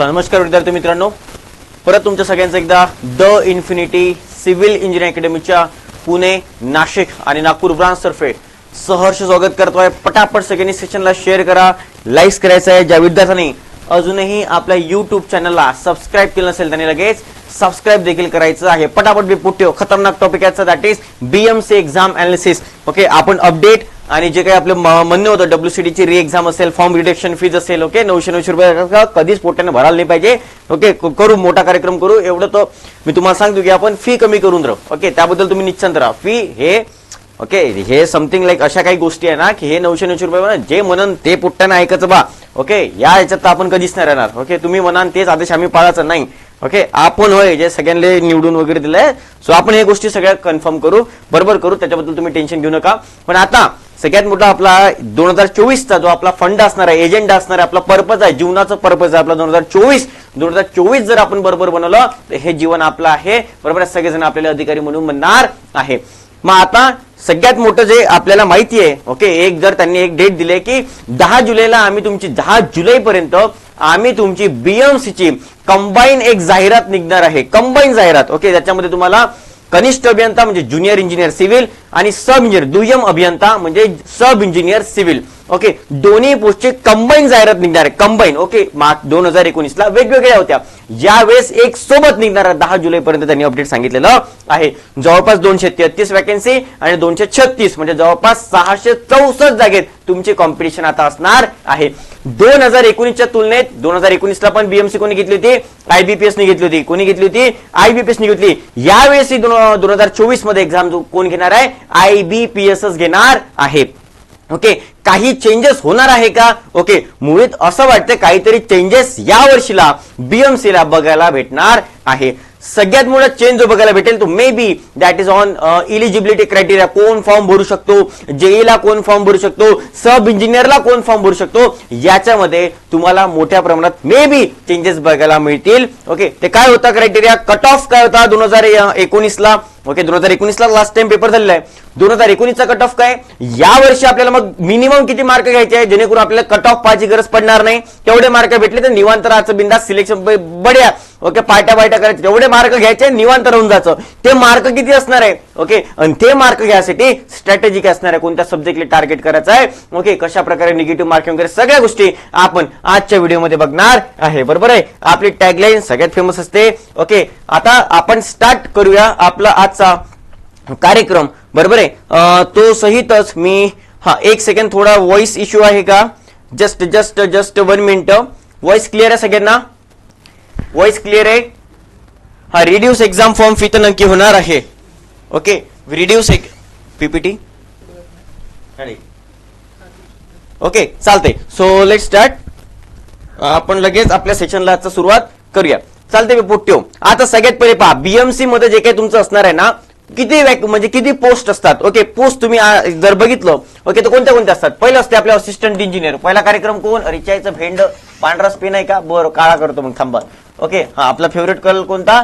चला नमस्कार विद्यार्थी मित्रांनो. परत तुमच्या सगळ्यांचं एकदा द इन्फिनिटी सिव्हिल इंजिनिअरिंग अकॅडमीच्या पुणे नाशिक आणि नागपूर ब्रांचतर्फे सहर्ष स्वागत करतोय पटापट सगळ्यांनी सेशनला शेअर करा लाईक्स करायचं आहे. ज्या विद्यार्थ्यांनी अजूनही आपल्या युट्यूब चॅनलला सबस्क्राईब केलं नसेल त्यांनी लगेच सबस्क्राईब देखील करायचं आहे. पटापट बी पुट्यो खतरनाक टॉपिक याचा that is BMC exam analysis okay आपण अपडेट आणि जे काही आपलं म्हणणं होतं डब्ल्यू ची री एक्झाम असेल फॉर्म रिडक्शन फीज असेल ओके नऊशे नऊशे रुपये कधीच पोट्याने भरायला नाही पाहिजे ओके करू मोठा कार्यक्रम करू. एवढं तर मी तुम्हाला सांगतो की आपण फी कमी करून राहू ओके त्याबद्दल तुम्ही निश्चिंत राहा. फी हे ओके हे समथिंग लाईक अशा काही गोष्टी आहे ना की हे नऊशे नऊशे रुपये म्हणा, जे म्हणन ते पुट्ट्यानं ऐकायचं बा ओके या याच्यात तर आपण कधीच नाही राहणार ओके तुम्ही म्हणाल तेच आदेश आम्ही पाळायचं नाही. ओके आपण होय जे सगळ्यांना निवडून वगैरे दिलंय सो आपण हे गोष्टी सगळ्या कन्फर्म करू बरोबर करू त्याच्याबद्दल तुम्ही टेन्शन घेऊ नका. पण आता सगळ्यात मोठा आपला दोन हजार चोवीसचा जो आपला फंड असणार आहे एजेंडा असणार आहे आपला पर्पज आहे जीवनाचा पर्पज आहे आपला दोन हजार चोवीस दोन हजार चोवीस जर आपण बरोबर बनवलं तर हे जीवन आपलं आहे. बरोबर सगळेजण आपल्याला अधिकारी म्हणून म्हणणार आहे. मग आता सगळ्यात मोठं जे आपल्याला माहिती आहे ओके एक जर त्यांनी एक डेट दिली की दहा जुलैला आम्ही तुमची दहा जुलैपर्यंत आम्ही तुमची बीएमसी ची कंबाईन एक जाहिरात निघणार आहे. कंबाईन जाहिरात. ओके त्याच्यामध्ये तुम्हाला कनिष्ठ अभियंता म्हणजे ज्युनियर इंजिनियर सिव्हिल आणि सब इंजिनियर दुय्यम अभियंता म्हणजे सब इंजिनियर सिव्हिल. ओके दोन्ही पोस्टची कंबाईन जाहिरात निघणार आहे. कंबाईन ओके मार्च दोन हजार एकोणीस ला वेगवेगळ्या होत्या. यावेळेस एक सोबत निघणार आहे दहा जुलै पर्यंत त्यांनी अपडेट सांगितलेलं आहे. जवळपास दोनशे तेहतीस वॅकन्सी आणि दोनशे छत्तीस म्हणजे जवळपास सहाशे चौसष्ट जागेत तुमचे कॉम्पिटिशन आता असणार आहे. दोन हजार एकोणीसच्या तुलनेत दोन हजार एकोणीसला पण बीएमसी कोणी घेतली होती? आयबीपीएस ने घेतली होती. कोणी घेतली होती? आयबीपीएस ने घेतली. यावेळेस दोन हजार चोवीसमध्ये एक्झाम कोण घेणार आहे? आयबीपीएस घेणार आहे. ओके काही चेंजेस होणार आहे का? ओके मुळीत असं वाटतं काहीतरी चेंजेस या वर्षीला बीएमसी ला बघायला भेटणार आहे. सगळ्यात मोठा चेंज जो बघायला भेटेल. तो maybe that is on eligibility criteria कोण फॉर्म भरू शकतो? जेईला कोण फॉर्म भरू शकतो? सब इंजिनियरला कोण फॉर्म भरू शकतो? याच्यामध्ये तुम्हाला मोठ्या प्रमाणात मे बी चेंजेस बघायला मिळतील. ओके ते काय होता क्रायटेरिया कट ऑफ काय होता? दोन हजार uh, एकोणीसला. ओके दोन हजार एकोणीसला लास्ट टाइम पेपर झालेला आहे. दोन हजार एकोणीसचा कट ऑफ काय? या वर्षी आपल्याला मग मिनिमम किती मार्क घ्यायचे आहे? जेणेकरून आपल्याला कट ऑफ पाहायची गरज पडणार नाही. तेवढे मार्क भेटले तर निवांतराचं बिंदा बिंदास सिलेक्शन बढ्या. ओके पायट्या पायट्या करायचे. तेवढे मार्क घ्यायचे निवांत राहून जायचं. ते मार्क किती असणार आहे? ओके आणि ते मार्क घ्यायसाठी स्ट्रॅटेजी काय असणार आहे. कोणत्या सब्जेक्टला टार्गेट करायचं आहे? ओके कशा प्रकारे निगेटिव्ह मार्किंग वगैरे सगळ्या गोष्टी आपण आजच्या व्हिडिओमध्ये बघणार आहे. बरोबर आहे? आपली टॅगलाईन सगळ्यात फेमस असते. ओके आता आपण स्टार्ट करूया आपला आजचा कार्यक्रम. बरोबर आहे? तो सहितच मी हा एक सेकंड थोडा व्हॉइस इश्यू आहे का? Just just just one minute voice clear आहे सगळ्यांना? वॉइस क्लिअर आहे? हा रिड्यूस एक्झाम फॉर्म फी तर नक्की होणार आहे. ओके रिड्यूस एक पीपीटी ओके चालते सो लेट स्टार्ट आपण लगेच आपल्या सेशनला आजचा सुरुवात करूया. चालते मी पोट्यो आता सगळ्यात पहिले पहा. बीएमसी मध्ये जे काही तुमचं असणार आहे ना किती म्हणजे किती पोस्ट असतात? ओके पोस्ट तुम्ही जर बघितलं ओके तर कोणत्या कोणत्या असतात? पहिलं असते आपल्या असिस्टंट इंजिनियर पहिला कार्यक्रम कोण? रिचायचं भेंड. पांढरा स्पिन आहे का? बरं काळा करतो मग थांबा. ओके हा आपला फेवरेट कलर कोणता?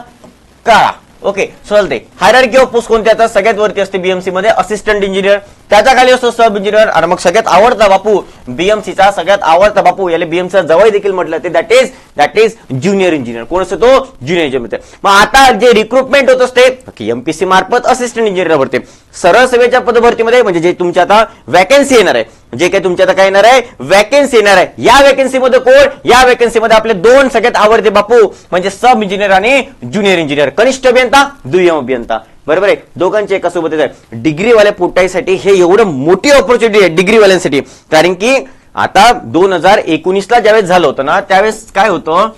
काळा. ओके चालते हायरार्की ऑफ पोस्ट कोणत्या सगळ्यात वरती असते बीएमसी मध्ये. असिस्टंट इंजिनियर त्याच्याखाली असतो सब इंजिनियर आणि मग सगळ्यात आवडता बापू बीएमसीचा सगळ्यात आवडता बापू याला बीएमसीचा जवळ देखील म्हटलं ते that is that is junior engineer कोण असतो तो? ज्युनियर इंजिनियर मग आता जे रिक्रुटमेंट होत असते एमपीसी मार्फत असिस्टंट इंजिनियर भरते. सरळ सेवेच्या पदभरतीमध्ये म्हणजे जे तुमच्या आता वॅकन्सी येणार आहे जे काही तुमच्या आता काय येणार आहे वॅकन्सी येणार आहे. या वॅकन्सीमध्ये कोण? या वॅकन्सीमध्ये आपले दोन सगळ्यात आवडते बापू म्हणजे सब इंजिनियर आणि ज्युनियर इंजिनियर कनिष्ठ अभियंता दुय्यम अभियंता. बरोबर आहे. दोघांचे एका सोबतच आहे डिग्रीवाल्या पोटाईसाठी हे एवढं मोठी ऑपॉर्च्युनिटी आहे डिग्रीवाल्यांसाठी. कारण की आता दोन हजार एकोणीसला ज्यावेळेस झालं होतं ना त्यावेळेस काय होतं?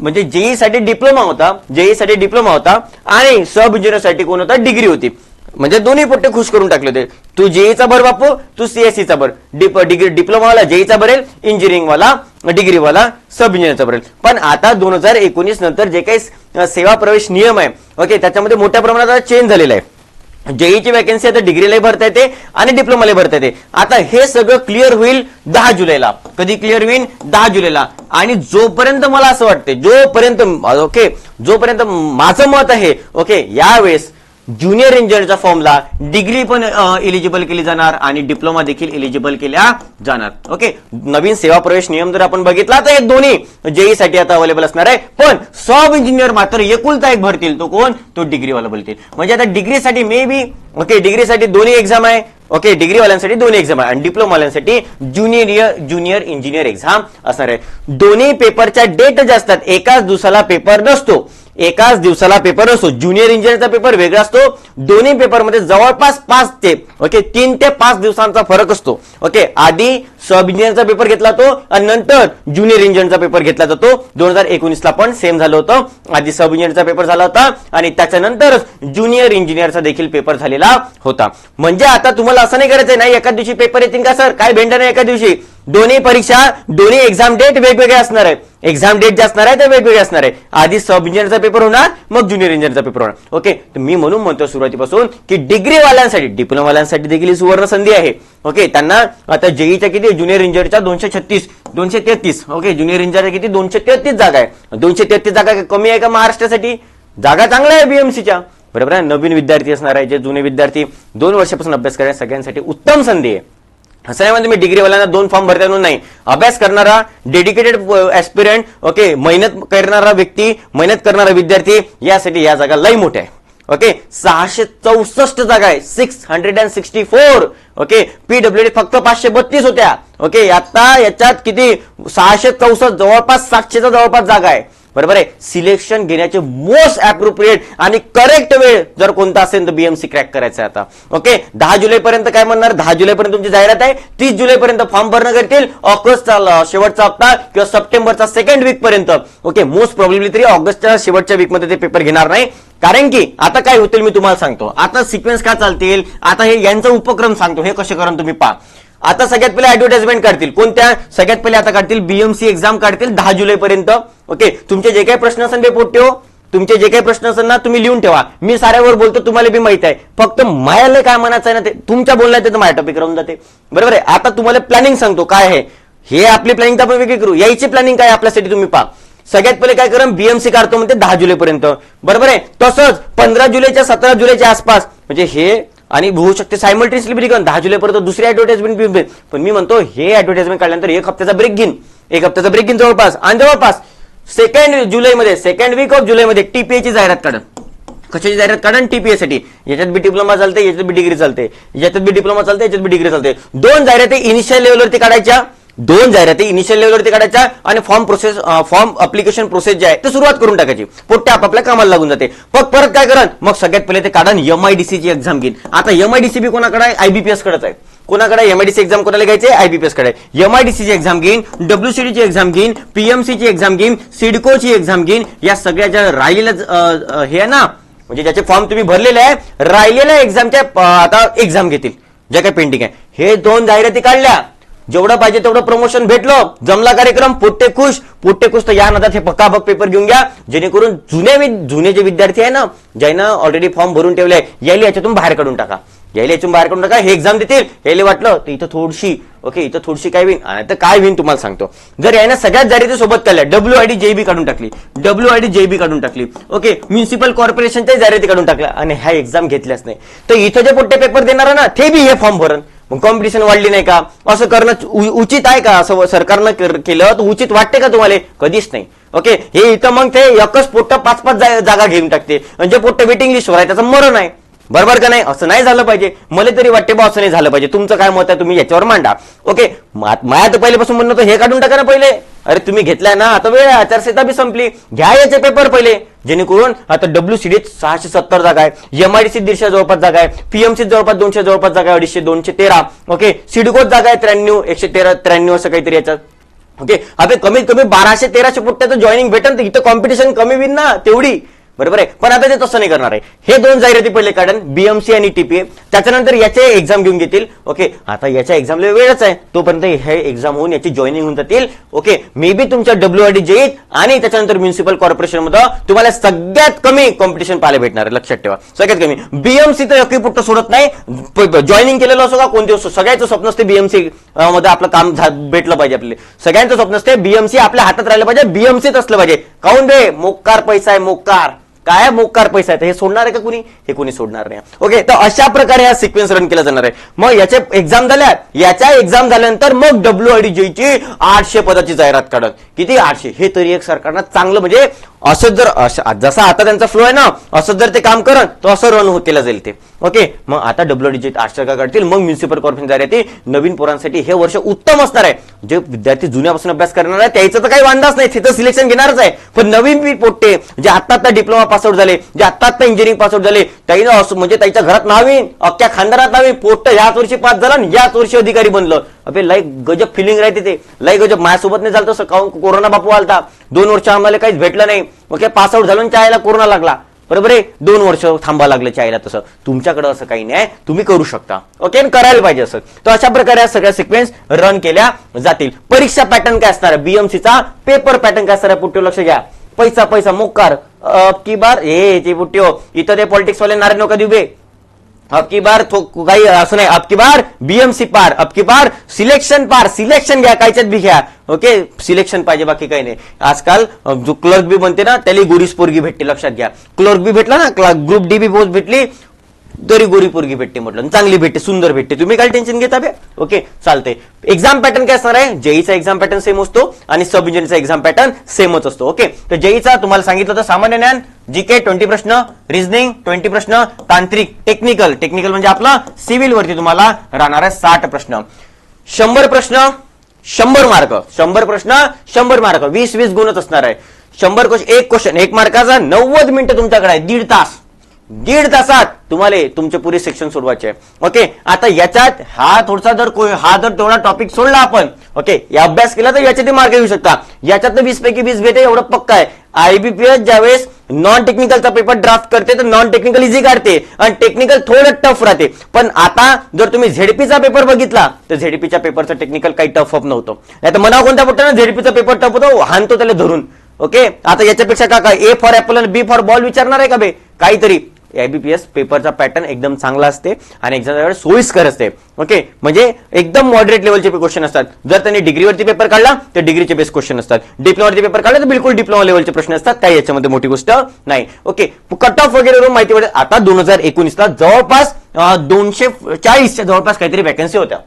म्हणजे जेई साठी डिप्लोमा होता जेई साठी डिप्लोमा होता आणि सब इंजिनियरसाठी कोण होता? डिग्री होती. म्हणजे दोन्ही पोट्टे खुश करून टाकले होते. तू जेईचा भर बापू तू सीएससीचा भर. डिप डिग्री डिप्लोमावाला जेईचा भरेल इंजिनिअरिंगवाला डिग्रीवाला सब इंजिनियरचा भरेल पण आता दोन हजार एकोणीस नंतर जे काही सेवा प्रवेश नियम आहे ओके त्याच्यामध्ये मोठ्या प्रमाणात चेंज झालेला आहे. जेईची वॅकन्सी आता डिग्रीलाही भरता येते आणि डिप्लोमाला भरता येते. आता हे सगळं क्लिअर होईल दहा जुलैला. कधी क्लिअर होईल दहा जुलैला. आणि जोपर्यंत मला असं वाटते जोपर्यंत ओके जोपर्यंत माझं मत आहे ओके यावेळेस ज्युनियर इंजिनियरच्या फॉर्मला डिग्री पण इलिजिबल केली जाणार आणि डिप्लोमा देखील इलिजिबल केल्या जाणार. ओके नवीन सेवा प्रवेश नियम जर आपण बघितला तर हे दोन्ही जेई साठी आता अवेलेबल असणार आहे. पण सब इंजिनियर मात्र एकुलता एक भरतील. तो कोण? तो डिग्रीवाला बोलतील म्हणजे आता डिग्रीसाठी मे बी ओके डिग्रीसाठी दोन्ही एक्झाम आहे. ओके डिग्री वाल्यांसाठी दोन्ही एक्झाम आहे. आणि डिप्लोमा वाल्यांसाठी ज्युनियर ज्युनियर इंजिनियर एक्झाम असणार आहे. दोन्ही पेपरच्या डेट ज्या असतात एकाच दिवसाला पेपर नसतो. एकाच दिवसाला पेपर असतो ज्युनियर इंजिनियरचा पेपर वेगळा असतो दोन्ही पेपरमध्ये जवळपास पाच ते ओके तीन ते पाच दिवसांचा फरक असतो. ओके आधी सब इंजिनियरचा पेपर घेतला जातो आणि नंतर ज्युनियर इंजिनियरचा पेपर घेतला जातो. दोन हजार एकोणीसला पण सेम झालं होतं. आधी सब इंजिनियरचा पेपर झाला होता आणि त्याच्यानंतरच ज्युनियर इंजिनियरचा देखील पेपर झालेला होता. म्हणजे आता तुम्हाला असं नाही करायचं नाही एका दिवशी पेपर येतील का सर? काय भेंडा नाही एका दिवशी? दोन्ही परीक्षा दोन्ही एक्झाम डेट वेगवेगळे असणार आहे एक्झाम डेट जे असणार आहे ते वेगवेगळे असणार आहे. आधी सब इंजिनियरचा पेपर होणार मग ज्युनियर इंजिनियरचा पेपर होणार. ओके तर मी म्हणून म्हणतो सुरुवातीपासून की डिग्री वाल्यांसाठी डिप्लोमावाल्यांसाठी देखील ही सुवर्ण संधी आहे. ओके त्यांना आता जेईच्या किती ज्युनियर इंजिनियरच्या दोनशे छत्तीस दोनशे तेहतीस. ओके ज्युनियर इंजिनियरच्या किती? दोनशे तेहतीस जागा आहे. दोनशे तेहतीस जागा कमी आहे का महाराष्ट्रासाठी? जागा चांगल्या आहे बीएमसीच्या बरोबर आहे? नवीन विद्यार्थी असणार आहे जे जुने विद्यार्थी दोन वर्षापासून अभ्यास करणाऱ्या सगळ्यांसाठी उत्तम संधी आहे. असं नाही म्हणजे मी डिग्रीवाल्यांना दोन फॉर्म भरता म्हणून नाही. अभ्यास करणारा डेडिकेटेड ऍस्पिरंट ओके मेहनत करणारा व्यक्ती मेहनत करणारा विद्यार्थी यासाठी या जागा लई मोठ्या आहे. ओके सहाशे चौसष्ट जागा आहे. Six hundred and sixty four okay PW D फक्त पाचशे बत्तीस होत्या. ओके आता याच्यात किती? सहाशे चौसष्ट जवळपास सातशेचा जवळपास जागा आहे. बरोबर आहे? सिलेक्शन घेण्याचे मोस्ट अप्रोप्रिएट आणि करेक्ट वेळ जर कोणता असेल तर बीएमसी क्रॅक करायचं आता. ओके दहा जुलै पर्यंत काय म्हणणार? दहा जुलै पर्यंत तुमची जाहिरात आहे. तीस जुलै पर्यंत फॉर्म भरणं करतील ऑगस्टचा शेवटचा हप्ता किंवा सप्टेंबरचा सेकंड वीक पर्यंत. ओके मोस्ट प्रॉब्लेमली तरी ऑगस्टच्या शेवटच्या वीकमध्ये ते पेपर घेणार नाही. कारण की आता काय होतील मी तुम्हाला सांगतो. आता सिक्वेन्स का चालतील? आता हे यांचा उपक्रम सांगतो. हे कसे करून तुम्ही पहा. आता सगळ्यात पहिले ऍडव्हर्टाइजमेंट काढतील. कोणत्या? सगळ्यात पहिले आता काढतील बीएमसी एक्झाम काढतील दहा जुलै पर्यंत ओके तुमचे जे काही प्रश्न असेल ते पोट्यो तुमचे जे काही प्रश्न असेल ना तुम्ही लिहून ठेवा. मी साऱ्यावर बोलतो तुम्हाला बी माहीत आहे. फक्त मायाला काय म्हणायचं आहे ना ते तुमच्या बोलण्यात ते माझ्या टॉपिक राहून जाते. बरोबर आहे? आता तुम्हाला प्लॅनिंग सांगतो. काय आहे? हे आपली प्लॅनिंग तर आपण वेगळी करू. यायची प्लॅनिंग काय आपल्यासाठी तुम्ही पहा. सगळ्यात पहिले काय करा बीएमसी काढतो म्हणते दहा जुलै पर्यंत बरोबर आहे? तसंच पंधरा जुलैच्या सतरा जुलैच्या आसपास म्हणजे हे आणि होऊ शकते सायमल्टेनियसली ब्रेक दहा जुलैपर्यंत दुसरी ऍडव्हर्टाइजमेंट पण मी म्हणतो हे ऍडव्हर्टाइजमेंट काढल्यानंतर एक हप्त्याचा ब्रेक घेईन. एक हप्त्याचा ब्रेक घेईन जवळपास. आणि जवळपास सेकंड जुलैमध्ये सेकंड वीक ऑफ जुलैमध्ये टीपीएची जाहिरात काढ. कशाची जाहिरात काढा? टीपीए साठी. याच्यात बी डिप्लोमा चालते याच्यात बी डिग्री चालते. याच्यात बी डिप्लोमा चालते याच्यात बी डिग्री चालते. दोन जाहिराती इनिशियल लेवलवरती काढायच्या. दोन जाहिराती इनिशियल लेवलवरती काढायच्या आणि form process form application process जे आहे ते सुरुवात करून टाकायची. पोट्टे आपापल्या कामाला लागून जाते. मग परत काय करा मग सगळ्यात पहिले ते काढा एमआयडीसी ची एक्झाम घेईन. आता एमआयडीसी बी कोणाकडे आहे? आयबीपीएस कडेच आहे. कोणाकडे एमआयडीसी एक्झाम कोणाला घ्यायचे आयबीपीएसकडे एमआयडीसी ची एक्झाम घेईन डब्ल्यूसीडी ची एक्झाम घेईन पीएमसी ची एक्झाम घेईन सिडको ची एक्झाम घेईन. या सगळ्या ज्या राहिलेल्या हे आहे ना म्हणजे ज्याचे फॉर्म तुम्ही भरलेले आहे राहिलेल्या एक्झामच्या आता एक्झाम घेतील ज्या काही पेंडिंग आहे. हे दोन जाहिराती काढल्या जेवढं पाहिजे तेवढं प्रमोशन भेटलं. जमला कार्यक्रम पोट्टे खुश. पोट्टे खुश तर या नदात हे पक्काबक पेपर घेऊन घ्या. जेणेकरून जुने जुने जे विद्यार्थी आहे ना ज्यांना ऑलरेडी फॉर्म भरून ठेवले यायला याच्यातून बाहेर काढून टाका. यायला याच्यातून बाहेर काढून टाका हे एक्झाम देतील. यायला वाटलं तर इथं थोडीशी ओके इथं थोडीशी काय होईन? आणि तर काय होईन तुम्हाला सांगतो. जर यानं सगळ्यात जारी सोबत केल्या डब्ल्यू आय डी जेबी काढून टाकली. डब्ल्यू आय डी जेबी काढून टाकली. ओके म्युन्सिपल कॉर्पोरेशनच्या जाहिराती काढून टाकल्या. आणि ह्या एक्झाम घेतल्याच नाही. तर इथं जे पोट्टे पेपर देणार ना ते बी हे फॉर्म भरण. मग कॉम्पिटिशन वाढली नाही का? असं करणं उचित आहे का? असं सरकारनं केलं तर उचित वाटते का तुम्हाला? कधीच नाही. ओके हे इथं मग ते एकच पोट्ट पाच पाच जागा घेऊन टाकते. आणि जे पोट्ट वेटिंग लिस्टवर आहे त्याचं मरण आहे. बरोबर का नाही? असं नाही झालं पाहिजे. मला तरी वाटते बा असं नाही झालं पाहिजे. तुमचं काय मत आहे तुम्ही याच्यावर मांडा. ओके माया तर पहिल्यापासून म्हणणं हे काढून टाका ना पहिले. अरे तुम्ही घेतलाय ना आता वेळ आचारसंहिता बी संपली. घ्या याचे पेपर पहिले. जेणेकरून आता डब्ल्यू सी डी सहाशे सत्तर जागा आहे एमआयडीसी दीडशे जवळपास जागा आहे पीएमसी जवळपास दोनशे जवळपास जागा आहे अडीचशे दोनशे तेरा. ओके सिडकोत जागा आहे त्र्याण्णव एकशे तेरा त्र्याण्णव असं काहीतरी याच्यात. ओके अबे कमीत कमी बाराशे तेराशे पुट्ट्याचं जॉईनिंग भेटेल तर इथं कॉम्पिटिशन कमी होईल ना तेवढी. बरोबर आहे? पण आता ते तसं नाही करणार आहे. हे दोन जाहिराती पहिले कारण बीएमसी आणि टीपीए त्याच्यानंतर याचे एक्झाम घेऊन घेतील. ओके आता याच्या एक्झामला वेळच आहे. तोपर्यंत हे एक्झाम होऊन याची जॉईनिंग होऊन जातील. ओके मे बी तुमच्या डब्ल्यू आय आणि त्याच्यानंतर म्युन्सिपल कॉर्पोरेशनमध्ये तुम्हाला सगळ्यात कमी कॉम्पिटिशन पाहायला भेटणार आहे. लक्षात ठेवा. सगळ्यात कमी. बीएमसी तर एकही पुट्ट सोडत नाही. जॉईनिंग केलेलं असो का कोणते असो सगळ्याचं स्वप्न असते बीएमसी मध्ये आपलं काम झा- भेटलं पाहिजे आपले सगळ्यांचं स्वप्न असते बीएमसी आपल्या हातात राहिलं पाहिजे बीएमसीत असलं पाहिजे. काऊन बे? मोकार पैसा आहे मोकार. काय मोकार पैसा आहे. हे सोडणार आहे का कुणी? हे कुणी सोडणार नाही. ओके तर अशा प्रकारे हा सिक्वेन्स रन केला जाणार आहे. मग याचे एक्झाम झाल्या याच्या एक्झाम झाल्यानंतर मग डब्ल्यू आय डी ची आठशे पदाची जाहिरात काढत. किती? आठशे. हे तरी एक सरकारनं चांगलं म्हणजे असं जर जसा आता त्यांचा फ्लो आहे ना असं जर ते काम करत तर असं रन हो केलं जाईल ते. ओके मग आता डब्ल्यू डी आठशे का काढतील. मग म्युन्सिपल कॉर्पोरेशन जाहिरात नवीन पोरांसाठी हे वर्ष उत्तम असणार आहे. जे विद्यार्थी जुन्यापासून अभ्यास करणार आहे त्याचं तर काही वांदाच नाही. तिथं सिलेक्शन घेणारच आहे. पण नवीन पोट्टे जे आता आता डिप्लोमा पासआउट झाले जे आता आता इंजिनिअरिंग पासआउट झाले त्यानं असं म्हणजे त्याच्या घरात नवीन अख्ख्या खानदारात नवीन पोट याच वर्षी पास झाला आणि याच वर्षी अधिकारी बनलं. अबे लाईक गजब फिलिंग राहते ते. लाईक गजब माझ्यासोबत नाही झालं तसं काऊन कोरोना बापू आलता. दोन वर्ष आम्हाला काहीच भेटलं नाही. ओके पासआउट झालं चायला कोरोना लागला. बरोबर आहे? दोन वर्ष थांबा लागलं चायला तसं. तुमच्याकडे असं काही नाही तुम्ही करू शकता. ओके? करायला पाहिजे असं. तर अशा प्रकारे सगळ्या सिक्वेन्स रन केल्या जातील. परीक्षा पॅटर्न काय असणार? आहे बीएमसीचा पेपर पॅटर्न काय असणार? आहे लक्ष घ्या. पैसा पैसा मोकार. अब की बार हे ते पुट्टी इथं ते पॉलिटिक्स वाले नारे नका देऊ बे. अब की बार तो काही असं नाही अब की बार बीएमसी पार अब की बार सिलेक्शन पार सिलेक्शन घ्या कायच्यात बी घ्या. ओके? सिलेक्शन पाहिजे बाकी काही नाही. आजकाल जो क्लर्क बी बनते ना त्याला गोरीस पोरगी भेटते लक्षात घ्या. क्लर्क बी भेटला ना ग्रुप डी बी पोस्ट भेटली दरी गोरी पोरगी भेटते म्हटलं चांगली भेटते सुंदर भेटते. तुम्ही काय टेन्शन घेता बे. ओके चालते एक्झाम पॅटर्न काय असणार आहे? जेईचा एक्झाम पॅटर्न सेम असतो आणि सब इंजिनियरचा एक्झाम पॅटर्न सेमच असतो. ओके तर जेईचा तुम्हाला सांगितलं होतं सामान्य ज्ञान जीके ट्वेंटी प्रश्न रिझनिंग ट्वेंटी प्रश्न तांत्रिक टेक्निकल टेक्निकल म्हणजे आपला सिव्हिल वरती तुम्हाला राहणार आहे साठ प्रश्न. शंभर प्रश्न शंभर मार्क. शंभर प्रश्न शंभर मार्क. वीस वीस गुणच असणार आहे. शंभर क्वेश्चन एक क्वेश्चन एक मार्काचा नव्वद मिनिटं तुमच्याकडे आहे. दीड तास. दीड तासात तुम्हाला तुमचे पुरे सेक्शन सोडवायचे आहे. ओके आता याच्यात हा थोडासा जर हा जर तेवढा टॉपिक सोडला आपण ओके या अभ्यास केला तर याच्यात मार्क घेऊ शकता. याच्यात वीस पैकी वीस भेटे एवढं पक्का आहे. आयबीपीएस ज्यावेळेस नॉन टेक्निकलचा पेपर ड्राफ्ट करते तर नॉन टेक्निकल इझी काढते आणि टेक्निकल थोडं टफ राहते. पण आता जर तुम्ही झेडपीचा पेपर बघितला तर झेडपीच्या पेपरचं टेक्निकल काही टफ अप नव्हतं. नाही तर मनाव कोणत्या पडतं ना झेडपीचा पेपर टफ होतो? हानतो त्याला धरून. ओके आता याच्यापेक्षा का काय ए फॉर ऍपल आणि बी फॉर बॉल विचारणार आहे का बे? काहीतरी. आयबीपीएस पेपरचा पॅटर्न एकदम चांगला असते आणि एक्झाम वेळेस सोयीस्कर असते. ओके म्हणजे एकदम मॉडरेट लेवलचे क्वेश्चन असतात. जर त्यांनी डिग्रीवरती पेपर काढला तर डिग्रीचे बेस्ट क्वेश्चन असतात. डिप्लोमावरती पेपर काढला तर बिलकुल डिप्लोमा लेवलचे प्रश्न असतात. काही याच्यामध्ये मोठी गोष्ट नाही. ओके कट ऑफ वगैरे माहिती पडेल आता दोन हजार एकोणीसला जवळपास दोनशे चाळीसच्या जवळपास काहीतरी वॅकन्सी होत्या.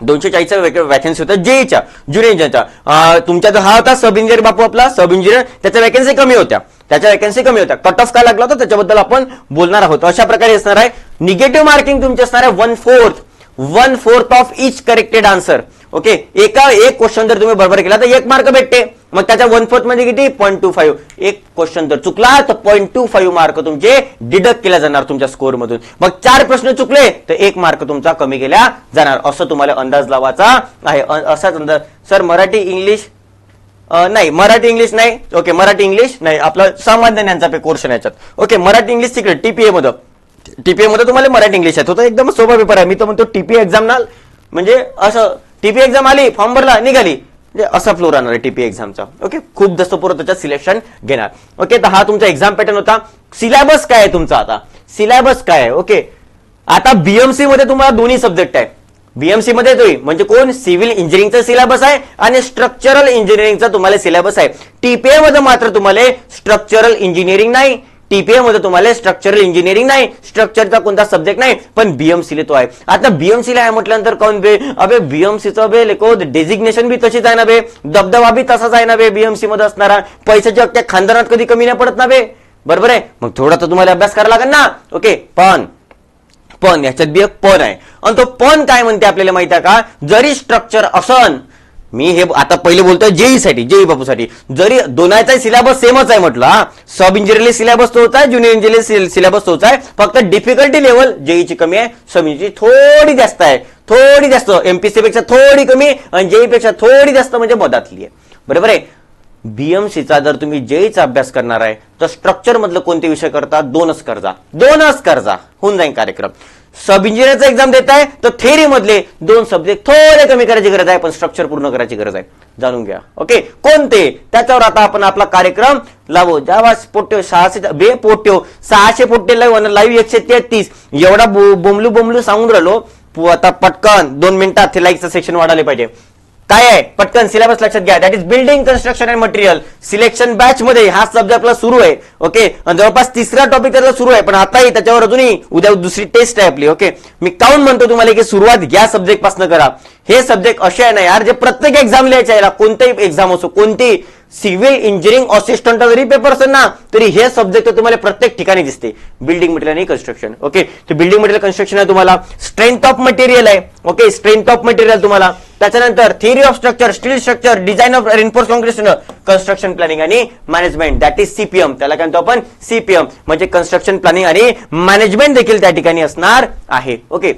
दोनशे चाळीसच्या वॅकन्सी होत्या. जेईच्या ज्युनियर इंजिनियरच्या तुमच्या जो हा होता सब इंजिनियर बापू आपला सब इंजिनियर त्याच्या वॅकन्सी कमी होत्या. त्याच्या वॅकन्सी कमी होत्या. कट ऑफ काय लागला होता त्याच्याबद्दल आपण बोलणार आहोत. अशा प्रकारे असणार आहे. निगेटिव्ह मार्किंग तुमचे असणार आहे. One fourth one fourth of each corrected answer okay? एका एक क्वेश्चन जर तुम्ही बरोबर केला तर एक मार्क भेटते. मग त्याच्या वन फोर्थमध्ये किती? पॉईंट टू फाईव्ह एक क्वेश्चन जर चुकला तर पॉईंट टू फाईव्ह मार्क तुमचे डिडक्ट केल्या जाणार तुमच्या स्कोर मधून. मग चार प्रश्न चुकले तर एक मार्क तुमचा कमी केला जाणार. असं तुम्हाला अंदाज लावायचा आहे. असाच अंदाज. Sir Marathi English? नाही मराठी इंग्लिश नाही. ओके मराठी इंग्लिश नाही. आपला सामान्य ज्ञानचा कोर्स याच्यात. ओके मराठी इंग्लिश तिकडे टीपीए मध्ये टीपीए मध्ये तुम्हाला मराठी इंग्लिश येत तो एकदम सोपा पेपर आहे. मी तर म्हणतो टीपीए एक्झाम ना म्हणजे असं टीपी एक्झाम आली फॉर्म भरला निघाली. म्हणजे असा फ्लो राहणार आहे टीपी एक्झामचा ओके खूप जास्त पोरं त्याच्यात सिलेक्शन घेणार. ओके तर हा तुमचा एक्झाम पॅटर्न होता. सिलेबस काय आहे तुमचा आता? सिलेबस काय आहे? ओके आता बीएमसी मध्ये तुम्हाला दोन्ही सब्जेक्ट आहे. बीएमसी मध्ये तुम्ही म्हणजे कोण? सिव्हिल इंजिनिअरिंगचा सिलेबस आहे आणि स्ट्रक्चरल इंजिनिअरिंगचा तुम्हाला सिलेबस आहे. टीपीए मध्ये मात्र तुम्हाला स्ट्रक्चरल इंजिनिअरिंग नाही. टीपीए मध्ये तुम्हाला स्ट्रक्चरल इंजिनिअरिंग नाही स्ट्रक्चरचा कोणता सब्जेक्ट नाही पण बीएमसी तो आहे. आता बीएमसी ला आहे म्हटल्यानंतर कोण बे? अबे बीएमसीचं बे लेको डेझिग्नेशन बी तशीच आहे ना बे. दबदबा बी तसाच आहे ना बे बीएमसी मध्ये असणारा. पैशाच्या त्या खानदानात कधी कमी नाही पडत ना बे. बरोबर आहे? मग थोडा तर तुम्हाला अभ्यास करावा लागेल ना. ओके पण पण याच्यात बी एक पण आहे. आणि तो पण काय म्हणते आपल्याला माहिती आहे का? जरी स्ट्रक्चर असन मी हे आता पहिले बोलतोय जेई साठी जेई बापूसाठी. जरी दोनाचा सिलेबस सेमच आहे म्हटलं हा. सब इंजिनिअरिंग सिलेबस तोच आहे ज्युनियर इंजिनिअरिंग सिलेबस तोच आहे. फक्त डिफिकल्टी लेवल जेईची कमी आहे सब इंजिनिअरिंग थोडी जास्त आहे. थोडी जास्त. एमपीसी पेक्षा थोडी कमी आणि जेई पेक्षा थोडी जास्त म्हणजे मधातली आहे. बरोबर आहे? बीएमसीचा जर तुम्ही जेईचा अभ्यास करणार आहे तर स्ट्रक्चर मधलं कोणते विषय करता? दोनच कर्जा. दोनच कर्जा. होऊन जाईल कार्यक्रम. सब इंजिनिअरचा एक्झाम देत आहे तर थेरी मधले दोन सब्जेक्ट थोडे कमी करायची गरज आहे पण स्ट्रक्चर पूर्ण करायची गरज आहे. जाणून घ्या. ओके कोणते? त्याच्यावर आता आपण आपला कार्यक्रम लावू. जावा पोट्यो सहाशे बे पोट्यो सहाशे पोट्टे लाईव्ह लाईव्ह एकशे तेहतीस. एवढा बोमलू बोमलू सांगून राहिलो. आता पटकन दोन मिनिटात लाईकचं सेक्शन वाढायला पाहिजे. काय आहे? पटकन सिलेबस लक्षात घ्या. That is building construction and material selection batch मध्ये हा सब्जेक्ट आपला सुरू आहे. ओके आणि जवळपास तिसरा टॉपिक त्याचा सुरू आहे. पण आताही त्याच्यावर अजूनही उद्या दुसरी टेस्ट आहे आपली. ओके मी काऊन म्हणतो तुम्हाला की सुरुवात या सब्जेक्टपासून करा. हे सब्जेक्ट असे आहे ना यार जे प्रत्येक एक्झाम लिहायच्या आहे याला कोणतेही एक्झाम असो कोणती सिव्हिल इंजिनिअरिंग असिस्टंट जरी पेपर असेल ना तरी हे सब्जेक्ट तुम्हाला प्रत्येक ठिकाणी दिसते. बिल्डिंग मटेरियल आणि कन्स्ट्रक्शन ओके तर बिल्डिंग मटेरियल कन्स्ट्रक्शन आहे तुम्हाला. स्ट्रेंथ ऑफ मटेरियल आहे ओके स्ट्रेंथ ऑफ मटेरियल तुम्हाला. त्याच्यानंतर theory of structure steel structure design of reinforce concrete construction planning आणि मॅनेजमेंट दॅट इज सीपीएम त्याला काय म्हणतो आपण? सीपीएम म्हणजे कन्स्ट्रक्शन प्लॅनिंग आणि मॅनेजमेंट देखील त्या ठिकाणी असणार आहे ओके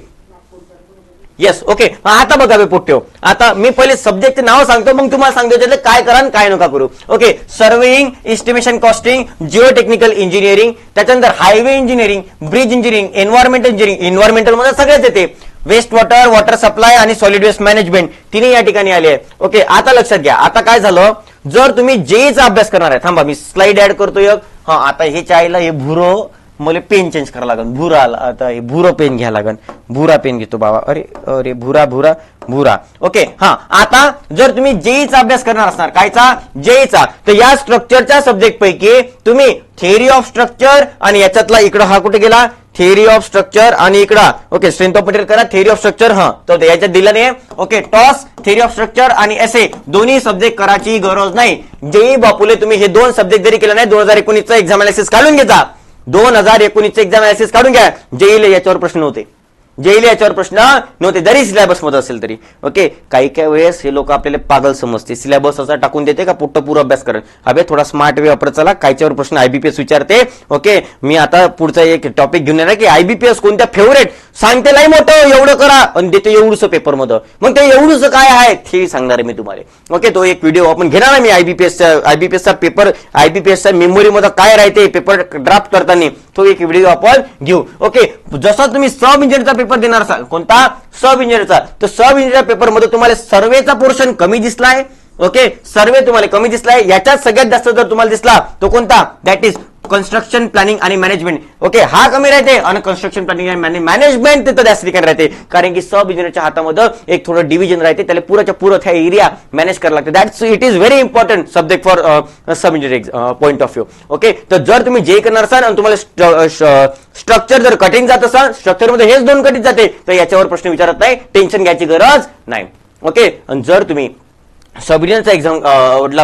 येस ओके आता बघा बे पोट्यो आता मी पहिले सब्जेक्टचे नाव सांगतो मग तुम्हाला सांगतो त्यातलं काय करा आणि काय नका करू. Okay surveying estimation costing geo technical engineering त्याच्यानंतर highway engineering bridge engineering environmental engineering एन्व्हायरमेंटलमध्ये सगळेच येते. वेस्ट वॉटर वॉटर सप्लाय आणि सॉलिड वेस्ट मॅनेजमेंट तिने या ठिकाणी आले आहे ओके आता लक्षात घ्या. आता काय झालं? जर तुम्ही जेईचा अभ्यास करणार आहे थांबा मी स्लाइड ऍड करतो एक. हा आता हे चायला हे भुरो मला पेन चेंज करावं लागेल भुरा आला आता हे भुरं पेन घ्या लागेल भुरा पेन घेतो बाबा. अरे अरे भुरा भुरा भुरा. ओके हा. आता जर तुम्ही जेईचा अभ्यास करणार असणार कायचा? जेईचा तर या स्ट्रक्चरच्या सब्जेक्ट पैकी तुम्ही थेअरी ऑफ स्ट्रक्चर आणि याच्यातला इकडं हा कुठे गेला? थेअरी ऑफ स्ट्रक्चर आणि इकडं. ओके स्ट्रेंथ ऑफ मटेरियल करा. थेअरी ऑफ स्ट्रक्चर हा. तर याच्यात दिलं नाही. Okay TOS theory of structure आणि एसे दोन्ही सब्जेक्ट करायची गरज नाही. जेई बापुले तुम्ही हे दोन सब्जेक्ट जरी केलं नाही दोन हजार एकोणीसचा एक्झाम अनालिसिस काढून घेता दोन हजार एकोणीसचे एक्झाम अनालिसिस काढून घ्या. जेईल याच्यावर प्रश्न होते. जेईले याच्यावर प्रश्न नव्हते जरी सिलेबसमध्ये असेल तरी. ओके काही काही वेळेस हे लोक आपल्याला पागल समजते. सिलेबस असा टाकून देते का पुट्ट पूर अभ्यास करेल. अभे थोडा स्मार्ट वे वापरत चला कायच्यावर प्रश्न आयबीपीएस विचारते. ओके मी आता पुढचा एक टॉपिक घेऊन येणार की आयबीपीएस कोणत्या फेवरेट सांगते नाही मोठं एवढं करा. आणि देते एवढंच पेपरमध्ये मग ते एवढंच काय आहे? ते सांगणार आहे मी तुम्हाला. ओके तो एक व्हिडिओ आपण घेणार आहे मी आयबीपीएसचा आयबीपीएसचा पेपर आयबीपीएसच्या मेमोरी मध्ये काय राहते पेपर ड्राफ्ट करताना. तो एक व्हिडिओ आपण घेऊ. ओके जसा तुम्ही सब इंजिनियरचा पेपर देणार असाल कोणता? सब इंजिनियरचा तर सब इंजिनियर पेपरमध्ये तुम्हाला सर्वेचा पोर्शन कमी दिसला आहे ओके सर्वे तुम्हाला कमी दिसलाय. याच्यात सगळ्यात जास्त जर तुम्हाला दिसला तो कोणता? दॅट इज कन्स्ट्रक्शन प्लॅनिंग आणि मॅनेजमेंट ओके हा कमी राहते आणि कन्स्ट्रक्शन प्लॅनिंग आणि मॅनेजमेंट तिथं जास्त ठिकाणी राहते. कारण की सब इंजिनियरच्या हातामध्ये एक थोडं डिव्हिजन राहते त्याला पुराच्या पुरा त्या एरिया मॅनेज करायला लागते. That's it is very important subject for sub engineering point of view okay तर जर तुम्ही जे करणार असाल आणि तुम्हाला स्ट्रक्चर uh, uh, जर कटिंग जात असाल स्ट्रक्चरमध्ये हेच दोन कटिंग जाते तर याच्यावर प्रश्न विचारत नाही टेन्शन घ्यायची गरज नाही. ओके आणि जर तुम्ही सबरियनचा एक्झाम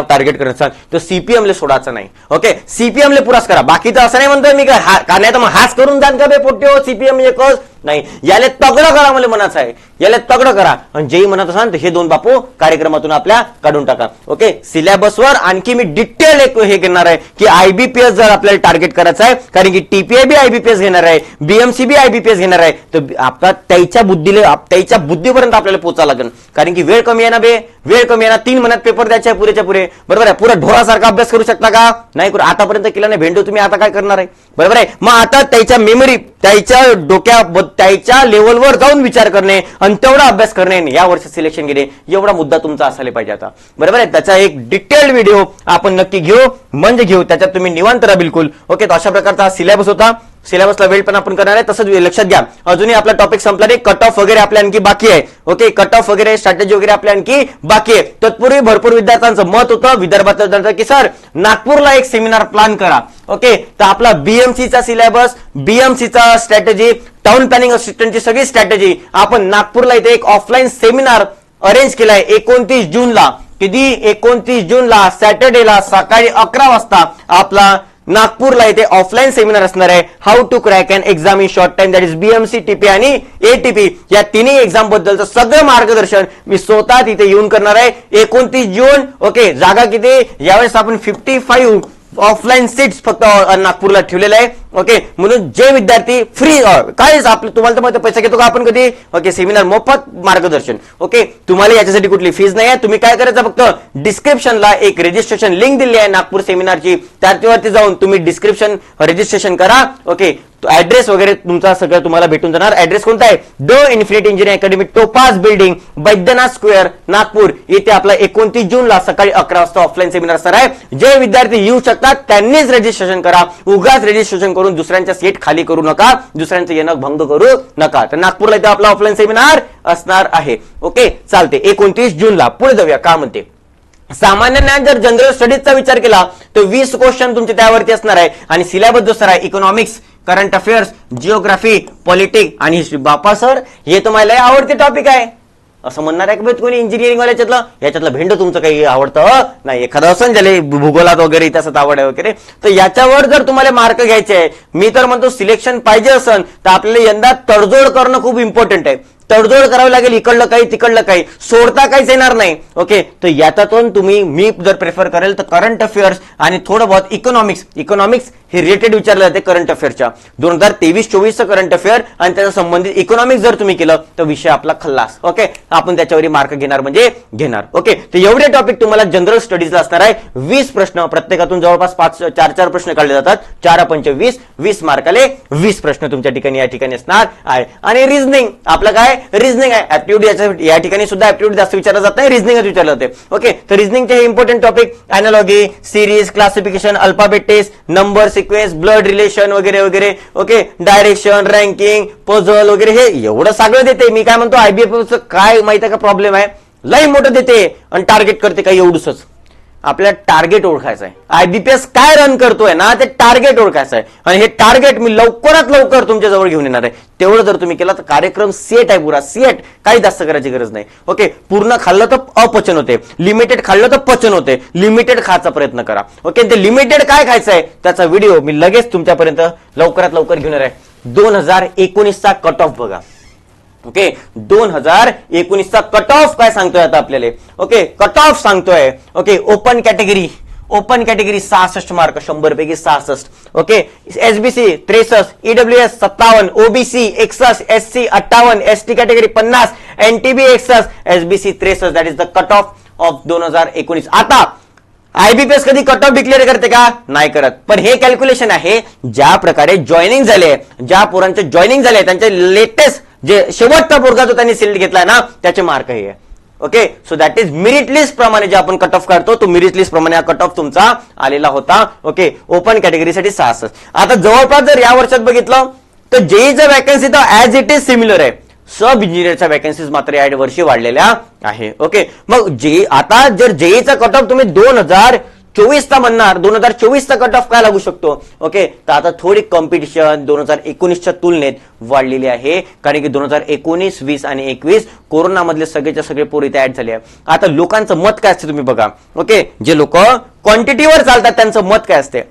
टार्गेट करत असाल तर सीपीएम नाही. ओके सीपीएम ले पुरास करा. बाकी तर असं नाही म्हणतोय मी काय का नाही तर मग हाच करून जाण का बे पोट्यो? सीपीएम एकच? नाही. याले तगडं करा मला म्हणायचं आहे. याले तगडं करा. आणि जेही म्हणत असाल तर हे दोन बापू कार्यक्रमातून आपल्या काढून टाका. ओके सिलेबसवर आणखी मी डिटेल एक हे घेणार आहे की आयबीपीएस जर आपल्याला टार्गेट करायचं आहे कारण की टीपीआय बी आयबीपीएस घेणार आहे बीएमसी बी आयबीपीएस घेणार आहे तर आपला त्याच्या बुद्धीला त्याच्या बुद्धीपर्यंत आपल्याला पोहोचा लागेल. कारण की वेळ कमी आहे ना बे? वेळ कमी आहे ना? तीन महिन्यात पेपर द्यायचे आहे पुरेच्या पुरे बरोबर आहे? पुरा ढोरासारखा अभ्यास करू शकता का? नाही करू. आतापर्यंत केला नाही. भेंडू तुम्ही आता काय करणार आहे? बरोबर आहे? मग आता त्याच्या मेमरी त्याच्या डोक्या त्याच्या लेवलवर जाऊन विचार करणे आणि तेवढा अभ्यास करणे या वर्षी सिलेक्शन घेणे एवढा मुद्दा तुमचा असायला पाहिजे आता. बरोबर आहे? त्याचा एक डिटेल्ड व्हिडिओ आपण नक्की घेऊ. म्हणजे घेऊ. त्याच्यात तुम्ही निवांत राहा बिलकुल. ओके तर अशा प्रकारचा सिलेबस होता. सिलेबसला वेळ पण आपण करणार आहे. तसंच लक्षात घ्या. अजूनही आपला टॉपिक संपला नाही. कट ऑफ वगैरे आपल्या आणखी बाकी आहे. ओके कट ऑफ वगैरे स्ट्रॅटेजी वगैरे आपल्या आणखी बाकी आहे. तत्पूर्वी भरपूर विद्यार्थ्यांचं मत होतं. विदर्भाचं की सर नागपूरला एक सेमिनार प्लॅन करा. ओके? तर आपला बीएमसीचा सिलेबस बीएमसीचा स्ट्रॅटेजी टाउन प्लॅनिंग असिस्टंटची सगळी स्ट्रॅटेजी आपण नागपूरला इथे एक ऑफलाईन सेमिनार अरेंज केलाय एकोणतीस जूनला. किती? एकोणतीस जूनला सॅटर्डेला सकाळी अकरा वाजता आपला नागपूरला इथे ऑफलाईन सेमिनार असणार आहे. How to crack and exam in short time that is BMC TP आणि एटीपी या तिन्ही एक्झाम बद्दलचं सगळं मार्गदर्शन मी स्वतः तिथे येऊन करणार आहे. एकोणतीस जून ओके? जागा किती? यावेळेस आपण फिफ्टी फाईव्ह ऑफलाईन सीट्स फक्त नागपूरला ठेवलेलं आहे. ओके म्हणून जे विद्यार्थी फ्री काय आपलं तुम्हाला तर माहिती पैसा घेतो का आपण कधी? ओके सेमिनार मोफत मार्गदर्शन. ओके तुम्हाला याच्यासाठी कुठली फीज नाही आहे. तुम्ही काय करायचं फक्त डिस्क्रिप्शनला एक रजिस्ट्रेशन लिंक दिली आहे नागपूर सेमिनारची त्याच्यावरती जाऊन तुम्ही डिस्क्रिप्शन रजिस्ट्रेशन करा. ओके ऍड्रेस वगैरे तुमचा सगळं तुम्हाला भेटून जाणार. ऍड्रेस कोणता आहे? The Infinity Engineering Academy Topaz Building Baidyanath Square Nagpur. येथे आपला एकोणतीस जूनला सकाळी अकरा वाजता ऑफलाईन सेमिनार असणार आहे. जे विद्यार्थी येऊ शकतात त्यांनीच रजिस्ट्रेशन करा. उगाच रजिस्ट्रेशन करून दुसऱ्यांच्या सीट खाली करू नका. दुसऱ्यांचं येणं भंग करू नका. तर नागपूरला इथे आपला ऑफलाईन सेमिनार असणार आहे. ओके चालते एकोणतीस जूनला. पुढे जाऊया. का म्हणते? सामान्य ज्ञान जर जनरल स्टडीजचा विचार केला तर वीस क्वेश्चन तुमचे त्यावरती असणार आहे. आणि सिलेबस जो सर आहे economics current affairs geography politic आणि हिस्ट्री बापा सर हे तुम्हाला आवडते टॉपिक आहे. असं म्हणणार आहे की कोणी इंजिनिअरिंग वाल्याच्यातलं? याच्यातलं भेंड तुमचं काही आवडतं नाही एखादं असं झाले भूगोलात वगैरे इतिहासात आवड आहे वगैरे. तर याच्यावर जर तुम्हाला मार्क घ्यायचे आहे मी तर म्हणतो सिलेक्शन पाहिजे असन तर आपल्याला यंदा तडजोड करणं खूप इम्पॉर्टंट आहे. तडजोड करावी लागेल इकडलं काही तिकडलं काही. सोडता काहीच येणार नाही ओके तर याच्यातून तुम्ही मी जर प्रेफर करेल तर करंट अफेअर्स आणि थोडं बहुत इकॉनॉमिक्स इकॉनॉमिक्स हे रिलेटेड विचारलं जाते करंट अफेअरच्या दोन हजार तेवीस चोवीसचं करंट अफेअर आणि त्याच्या संबंधित इकॉनॉमिक्स जर तुम्ही केलं तर विषय आपला खल्लास. ओके आपण त्याच्यावर मार्क घेणार म्हणजे घेणार. ओके तर एवढे टॉपिक तुम्हाला जनरल स्टडीजला असणार आहे. वीस प्रश्न प्रत्येकातून जवळपास पाच चार चार प्रश्न काढले जातात. चार पंच वीस वीस मार्काले वीस प्रश्न तुमच्या ठिकाणी या ठिकाणी असणार आहे. आणि रिझनिंग आपलं काय? रिझनिंग आहे. ऍप्टिट्यूड याच्या या ठिकाणी सुद्धा ऍप्टिट्यूड जास्त विचारलं जात नाही रिझनिंगच विचारलं जाते. ओके तर रिझनिंगचे हे important topic analogy series classification alphabet test number sequence blood relation वगैरे वगैरे. ओके डायरेक्शन रँकिंग पझल वगैरे हे एवढं सगळं देते. मी काय म्हणतो आयबीएफ काय माहिती आहे का प्रॉब्लेम आहे? लई मोठं देते. आणि टार्गेट करते काही एवढंच आपल्याला टार्गेट ओळखायचं आहे आयबीपीएस काय रन करतोय ना ते टार्गेट ओळखायचं आहे आणि हे टार्गेट मी लवकरात लवकर तुमच्या जवळ घेऊन येणार आहे. तेवढं जर तुम्ही केला तर कार्यक्रम सेट आहे पुरा. सेट काही जास्त करायची गरज नाही. ओके पूर्ण खाल्लं तर अपचन होते. लिमिटेड खाल्लं तर पचन होते. लिमिटेड खायचा प्रयत्न करा. ओके ते लिमिटेड काय खायचं आहे त्याचा व्हिडिओ मी लगेच तुमच्यापर्यंत लवकरात लवकर घेऊन येणार आहे. दोन हजार एकोणीसचा कट ऑफ बघा. ओके दोन हजार एकोणीसचा कट ऑफ काय सांगतोय आता आपल्याला? ओके कट ऑफ सांगतोय. Okay open category open category सहासष्ट मार्क शंभर पैकी सहासष्ट ओके एसबीसी त्रेसष्ट ईडब्ल्यू एस सत्तावन्न ओबीसी एकसष्ट एस सी अठ्ठावन्न एस टी कॅटेगरी पन्नास एनटीबी एकसष्ट एसबीसी त्रेसष्ट. That is the cut off off दोन हजार एकोणीस. आता आयबीपीएस कधी कट ऑफ डिक्लेअर करते का? नाही करत. पण हे कॅल्क्युलेशन आहे ज्या प्रकारे जॉईनिंग झाले ज्या पोरांचे जॉईनिंग झाले त्यांचे लेटेस्ट जे शेवटचा पोरगा जो त्यांनी सिलेक्ट घेतलाय ना त्याचे मार्क हे. आहे okay so that is merit list प्रमाणे जे आपण कट ऑफ काढतो तो मेरिट लिस्ट प्रमाणे हा कट ऑफ तुमचा आलेला होता. ओके ओपन कॅटेगरीसाठी सहासष्ट. आता जवळपास जर या वर्षात बघितलं तर जेईचं वॅकन्सी तर ऍज इट इज सिमिलर आहे. सब इंजिनियरच्या वॅकन्सीज मात्र या वर्षी वाढलेल्या आहे. ओके मग जे आता जर जेईचा कट ऑफ तुम्ही दोन हजार चोवीसचा म्हणणार दोन हजार चोवीसचा कट ऑफ काय लागू शकतो? ओके तर आता थोडी कॉम्पिटिशन दोन हजार एकोणीसच्या तुलनेत वाढलेली आहे. कारण की दोन हजार एकोणीस वीस आणि एकवीस कोरोनामधले सगळेच्या सगळे पोर इथे ऍड झाले आता लोकांचं मत काय असते तुम्ही बघा. ओके जे लोक क्वांटिटीवर चालतात त्यांचं मत काय असते?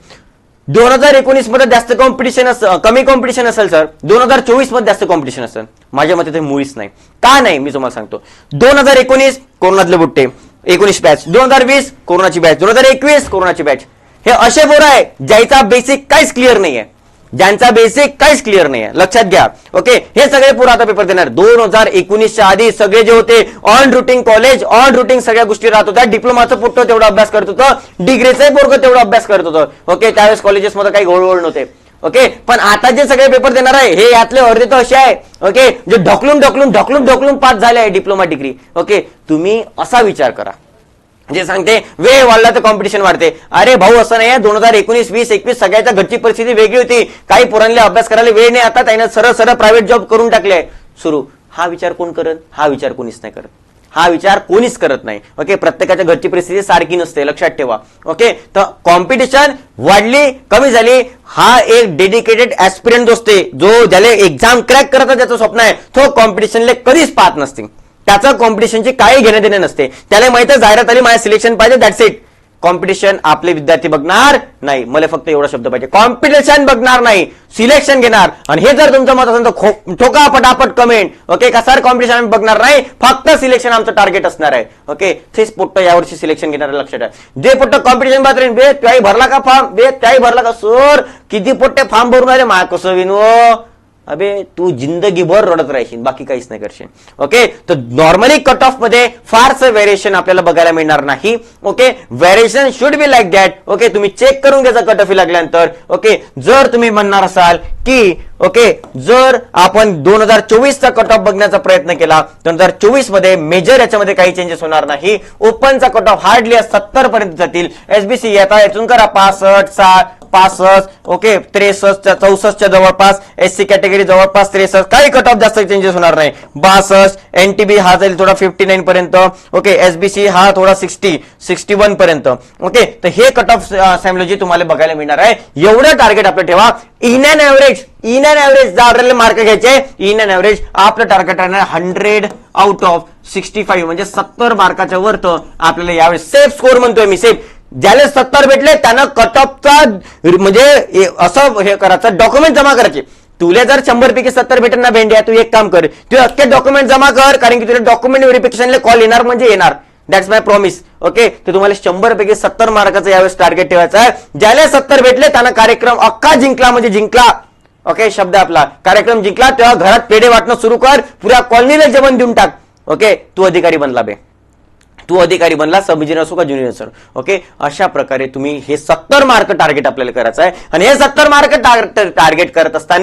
दोन हजार एकोणीसमध्ये जास्त कॉम्पिटिशन असेल कमी कॉम्पिटिशन असेल सर दोन हजार चोवीसमध्ये जास्त कॉम्पिटिशन असेल. माझ्या मते ते मुळीच नाही. का नाही? मी तुम्हाला सांगतो. दोन हजार एकोणीस कोरोनातले बुट्टे. एकोणीस बॅच दोन हजार वीस कोरोनाची बॅच दोन हजार एकवीस कोरोनाची बॅच हे असे पोरं आहे ज्याचा बेसिक काहीच क्लिअर नाहीये. ज्यांचा बेसिक काहीच क्लिअर नाहीये. लक्षात घ्या. ओके हे सगळे पोरं आता पेपर देणार. दोन हजार एकोणीसच्या आधी सगळे जे होते on routine college on routine सगळ्या गोष्टी राहत होत्या. डिप्लोमाचं पोट्ट तेवढा अभ्यास करत होतं. डिग्रीचं पोरग तेवढा अभ्यास करत होतं. ओके त्यावेळेस कॉलेजेसमध्ये काही गोळवळ नव्हते. ओके पण आता जे सगळे पेपर देणार आहे हे यातले अर्धे तर असे आहे. ओके जे ढकलून ढकलून ढकलून ढकलून पास झाले आहे डिप्लोमा डिग्री ओके तुम्ही असा विचार करा. जे सांगते वेळ वाढला तर कॉम्पिटिशन वाढते. अरे भाऊ असं नाही दोन हजार एकोणीस वीस एकवीस सगळ्याच्या घरची परिस्थिती वेगळी होती. काही पोरांना अभ्यास करायला वेळ नाही. आता त्याने सरळ सरळ प्रायव्हेट जॉब करून टाकले सुरू. हा विचार कोण करत हा विचार कोणीच नाही करत. हा विचार कोणीच करत नाही. ओके प्रत्येकाच्या घरची परिस्थिती सारखी नसते लक्षात ठेवा. ओके तर कॉम्पिटिशन वाढली कमी झाली. हा एक डेडिकेटेड ऍस्पिरंट जो असते जो ज्याला एक्झाम क्रॅक करत त्याचं स्वप्न आहे. तो कॉम्पिटिशनला कधीच पाहत नसते. त्याचं कॉम्पिटिशनची काही घेणं देणं नसते. त्याला माहीत जाहिरात आली माझ्या सिलेक्शन पाहिजे दॅट्स इट कॉम्पिटिशन आपले विद्यार्थी बघणार नाही. मला फक्त एवढा शब्द पाहिजे. कॉम्पिटिशन बघणार नाही. सिलेक्शन घेणार. आणि हे जर तुमचं मत असेल तर ठोका पटापट कमेंट ओके का सर कॉम्पिटिशन आम्ही बघणार नाही. फक्त सिलेक्शन आमचं टार्गेट असणार आहे. ओके तेच पोट्ट यावर्षी सिलेक्शन घेणार लक्षात आहे जे पोट्ट कॉम्पिटिशन बात बे त्याही भरला का फॉर्म बे त्याही भरला का सर किती पोट्टे फॉर्म भरून आले? मा कसं विनव अबे तू जिंदगीभर रडत राहशील बाकी काहीच नाही करशील. ओके तर नॉर्मली कट ऑफमध्ये फारसं व्हेरिएशन आपल्याला बघायला मिळणार नाही. Okay variation should be like that okay तुम्ही चेक करून घ्यायचा कट ऑफ लागल्यानंतर. ओके जर तुम्ही म्हणणार असाल की ओके जर आपण दोन हजार चोवीसचा कट ऑफ बघण्याचा प्रयत्न केला दोन हजार चोवीसमध्ये मेजर याच्यामध्ये काही चेंजेस होणार नाही. ओपनचा कट ऑफ हार्डली सत्तर पर्यंत जातील. एसबीसी येता यातून करा पासष्ट साठ पासष्ट ओके त्रेसष्ट चौसष्टच्या जवळपास एस सी कॅटेगरी जवळपास त्रेसष्ट. काही कट ऑफ जास्त चेंजेस होणार नाही. बासष्ट एनटीबी हा जाईल थोडा फिफ्टी नाईन पर्यंत ओके एसबीसी हा थोडा सिक्स्टी सिक्स्टी वन पर्यंत ओके तर हे कट ऑफ सॅम्लॉजी तुम्हाला बघायला मिळणार आहे. एवढं टार्गेट आपलं ठेवा. In and average in and average जर मार्क घ्यायचे. इन अँड ऍव्हरेज आपलं टार्गेट राहणार hundred out of sixty five म्हणजे सत्तर मार्काच्या वरत आपल्याला यावेळेस सेफ स्कोर म्हणतोय मी सेफ ज्याला सत्तर भेटले त्यांना कट ऑफचा म्हणजे असं हे करायचं डॉक्युमेंट जमा करायचे. तुला जर शंभर पैकी सत्तर भेटेल ना भेंड्या तू एक काम कर. तू अख्खे डॉक्युमेंट जमा कर कारण की तुला डॉक्युमेंट व्हेरिफिकेशनला कॉल येणार म्हणजे येणार. दॅट्स माय प्रॉमिस ओके तर तुम्हाला शंभर पैकी सत्तर मार्काचं यावेळेस टार्गेट ठेवायचं आहे. ज्याला सत्तर भेटले त्यांना कार्यक्रम अख्खा जिंकला म्हणजे जिंकला. ओके शब्द आपला. कार्यक्रम जिंकला तेव्हा घरात पेढे वाटणं सुरू कर. पुऱ्या कॉलनीला जेवण देऊन टाक. ओके तू अधिकारी बनला बे. तू अधिकारी बनला सब इंजिनियर असो का ज्युनियर असो ओके अशा प्रकारे तुम्ही हे सत्तर मार्क टार्गेट आपल्याला करायचं आहे. आणि हे सत्तर मार्क टार्गेट करत असताना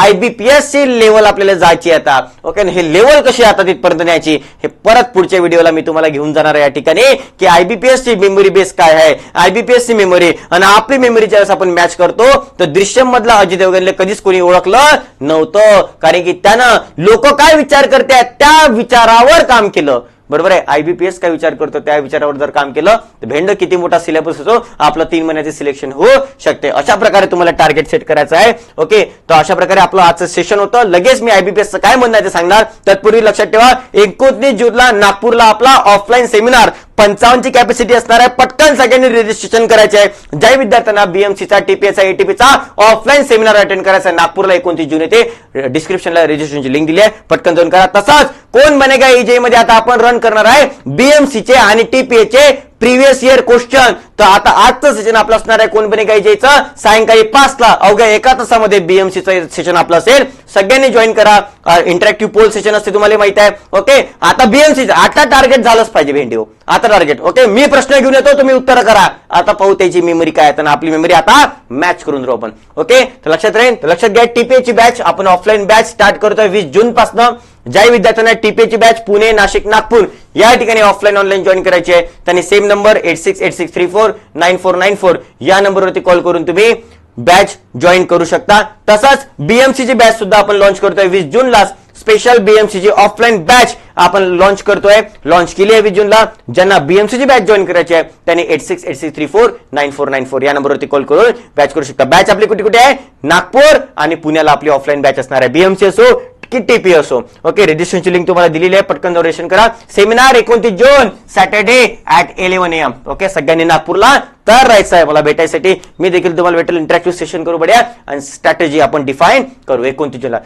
आयबीपीएस ची लेवल आपल्याला जायची आता ओके आणि हे लेवल कशी आता तिथपर्यंत न्यायची हे परत पुढच्या व्हिडिओला मी तुम्हाला घेऊन जाणार आहे या ठिकाणी की आयबीपीएस ची मेमरी बेस काय आहे? आयबीपीएस ची मेमरी आणि आपली मेमरी ज्यावेळेस आपण मॅच करतो तर दृश्यम मधला अजित देवगनला कधीच कोणी ओळखलं नव्हतं. कारण की त्यानं लोक काय विचार करतात त्या विचारावर काम केलं. बरोबर आहे? आयबीपीएस काय विचार करतो? त्या विचारावर जर काम केलं तर भेंड किती मोठा सिलेबस होतो आपलं तीन महिन्याचे सिलेक्शन होऊ शकते. अशा प्रकारे तुम्हाला टार्गेट सेट करायचं आहे. ओके तर अशा प्रकारे आपलं आजचं सेशन होतं. लगेच मी आयबीपीएसचं काय म्हणणं ते सांगणार? तत्पूर्वी लक्षात ठेवा. एकोणतीस जूनला नागपूरला आपला ऑफलाईन सेमिनार पंचावन्नची कॅपॅसिटी असणार आहे. पटकन सगळ्यांनी रजिस्ट्रेशन करायचे आहे. ज्या विद्यार्थ्यांना बीएमसीचा टीपीएचा एटीपीचा ऑफलाईन सेमिनार अटेंड करायचा आहे. नागपूरला एकोणतीस जून येते. डिस्क्रिप्शनला रजिस्ट्रेशनची लिंक दिली आहे. पटकन जाऊन करा. तसंच कोण बनेगा ईजे मध्ये आता आपण रन करणार आहे. बीएमसीचे आणि टीपीएचे प्रिव्हियस इयर क्वेश्चन तर आता आजचं सेशन आपलं असणार आहे. कोण काय ज्याचं सायंकाळी पाचला. अवघ्या एका तासामध्ये बीएमसीचं सेशन आपलं असेल. सगळ्यांनी जॉईन करा. इंटरॅक्टिव्ह पोल सेशन असते तुम्हाला माहीत आहे. ओके आता बीएमसी आता टार्गेट झालंच पाहिजे भेंडीओ हो. आता टार्गेट ओके मी प्रश्न घेऊन येतो तुम्ही उत्तर करा. आता पाहू त्याची मेमरी काय आहे. तर आपली मेमरी आता मॅच करून राहू आपण. ओके तर लक्षात राहील लक्षात घ्या टीपीएची बॅच आपण ऑफलाईन बॅच स्टार्ट करतोय वीस जून पासून ज्या विद्यार्थ्यांना टीपीएची बॅच पुणे नाशिक नागपूर या ठिकाणी ऑफलाईन ऑनलाईन जॉईन करायची आहे त्यांनी same number eight six eight six three four nine four nine four या नंबरवरती कॉल करून तुम्ही बॅच जॉईन करू शकता. तसंच बीएमसी ची बॅच सुद्धा आपण लॉन्च करतोय वीस जूनला स्पेशल बीएमसीची ऑफलाईन बॅच आपण लॉन्च करतोय. लॉन्च केली आहे वीस जूनला. ज्यांना बीएमसीची बॅच जॉईन करायची आहे त्यांनी eight six eight six three four nine four nine four या नंबरवरती कॉल करून बॅच करू शकता. बॅच आपली कुठे कुठे आहे? नागपूर आणि पुण्याला आपली ऑफलाईन बॅच असणार आहे. बीएमसी असो की टीपी असो. ओके रजिस्ट्रेशनची लिंक तुम्हाला दिलेली आहे. पटकन रजिस्ट्रेशन करा. सेमिनार एकोणतीस जून Saturday at eleven M okay सगळ्यांनी नागपूरला तर राहायचं आहे. मला भेटायसाठी मी देखील तुम्हाला भेटेल. इंटरॅक्टिव्ह सेशन करू बड्या आणि स्ट्रॅटेजी आपण डिफाईन करू एकोणतीस जूनला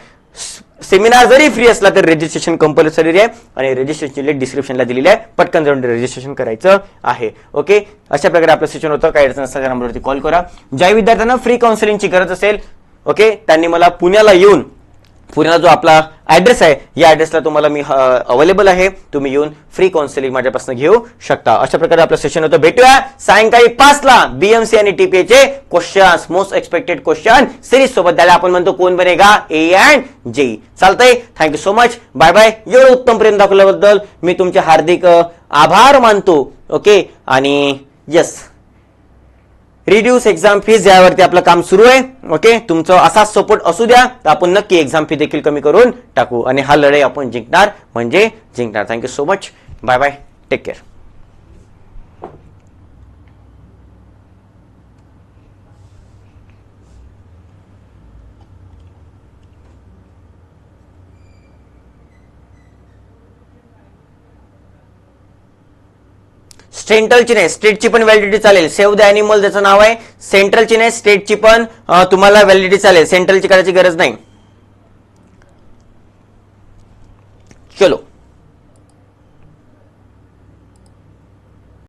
सेमिनार जरी फ्री असला तरी रजिस्ट्रेशन कंपल्सरी आहे. आणि रजिस्ट्रेशन लिंक डिस्क्रिप्शनला दिलेली आहे. पटकन जाऊन रजिस्ट्रेशन करायचं आहे. ओके अशा प्रकारे आपलं सेशन होतं. काही अडचण असल्याच्या नंबरवरती कॉल करा. ज्या विद्यार्थ्यांना फ्री काउन्सिलिंगची गरज असेल ओके त्यांनी मला पुण्याला येऊन पुण्याला जो आपला ऍड्रेस आहे या ऍड्रेसला तुम्हाला मी अवेलेबल आहे. तुम्ही येऊन फ्री काउन्सिलिंग माझ्यापासून घेऊ शकता. अशा प्रकारे आपलं सेशन होतं. भेटूया सायंकाळी पाचला बीएमसी आणि टीपीएचे questions most expected question series सोबत द्यायला आपण म्हणतो कोण बनेगा? ए अँड जे चालतंय. Thank you so much bye bye एवढं उत्तम प्रेम दाखवल्याबद्दल मी तुमचे हार्दिक आभार मानतो. ओके आणि यस रिड्यूस एक्झाम फीज यावरती आपलं काम सुरू आहे. ओके तुमचं असाच सपोर्ट असू द्या तर आपण नक्की एक्झाम फी देखील कमी करून टाकू. आणि हा लढाई आपण जिंकणार म्हणजे जिंकणार. Thank you so much bye bye take care सेंट्रलची नाही स्टेटची पण व्हॅलिडिटी चालेल. सेव्ह द अॅनिमल त्याचं नाव आहे सेंट्रलची नाही स्टेटची पण तुम्हाला व्हॅलिडिटी चालेल. सेंट्रलची करायची गरज नाही. चलो.